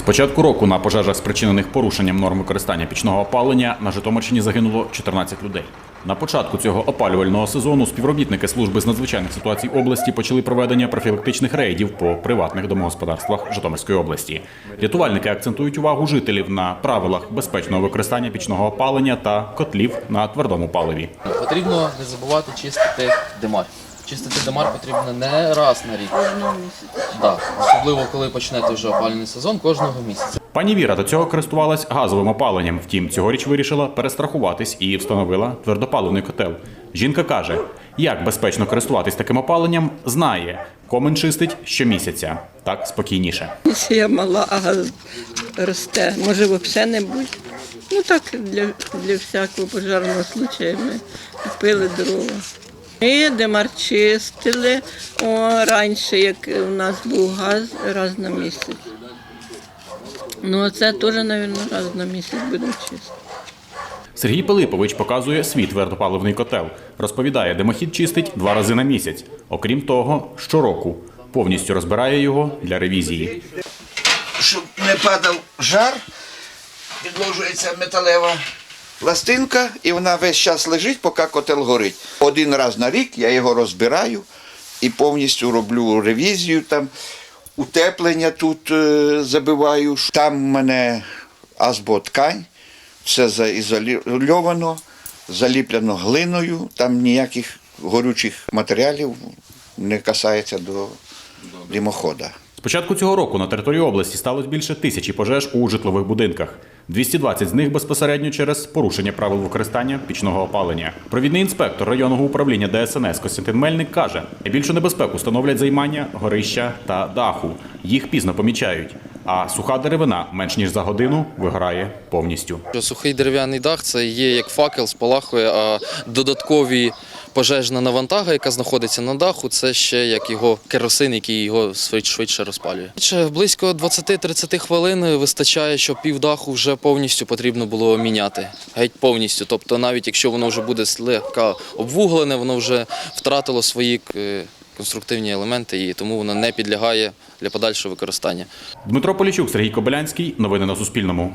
З початку року на пожежах, спричинених порушенням норм використання пічного опалення, на Житомирщині загинуло 14 людей. На початку цього опалювального сезону співробітники служби з надзвичайних ситуацій області почали проведення профілактичних рейдів по приватних домогосподарствах Житомирської області. Рятувальники акцентують увагу жителів на правилах безпечного використання пічного опалення та котлів на твердому паливі. Потрібно не забувати чистити димар. Чистити димар потрібно не раз на рік. Кожного місяця. Так, особливо коли почнете вже опалювальний сезон кожного місяця. Пані Віра до цього користувалась газовим опаленням. Втім, цьогоріч вирішила перестрахуватись і встановила твердопаливний котел. Жінка каже, як безпечно користуватись таким опаленням, знає. Комен чистить щомісяця. Так спокійніше. Я мала, а газ росте. Може, взагалі не будь. Ну так, для, для всякого пожежного случаю ми купили дрова. Ми демар чистили о, раніше, як у нас був газ, раз на місяць. Ну, це теж, мабуть, раз на місяць будемо чистити. Сергій Пилипович показує свій твердопаливний котел. Розповідає, димохід чистить два рази на місяць. Окрім того, щороку повністю розбирає його для ревізії. щоб не падав жар, підложується металева пластинка, і вона весь час лежить, поки котел горить. Один раз на рік я його розбираю і повністю роблю ревізію. Там утеплення тут е, забиваю. Там в мене азботкань, все заізольовано, заліплено глиною, там ніяких горючих матеріалів не касається до димохода. З початку цього року на території області сталося більше тисячі пожеж у житлових будинках. 220 з них безпосередньо через порушення правил використання пічного опалення. Провідний інспектор районного управління ДСНС Костянтин Мельник каже: найбільшу небезпеку становлять займання горища та даху. Їх пізно помічають. А суха деревина менш ніж за годину вигорає повністю. Сухий дерев'яний дах це є як факел, спалахує, а додаткові пожежна навантага, яка знаходиться на даху, це ще як його керосин, який його швидше розпалює. Близько 20-30 хвилин вистачає, що пів даху вже повністю потрібно було міняти. Геть повністю. Тобто, навіть якщо воно вже буде слегка обвуглене, воно вже втратило свої е, конструктивні елементи і тому воно не підлягає для подальшого використання. Дмитро Полічук, Сергій Кобилянський. Новини на Суспільному.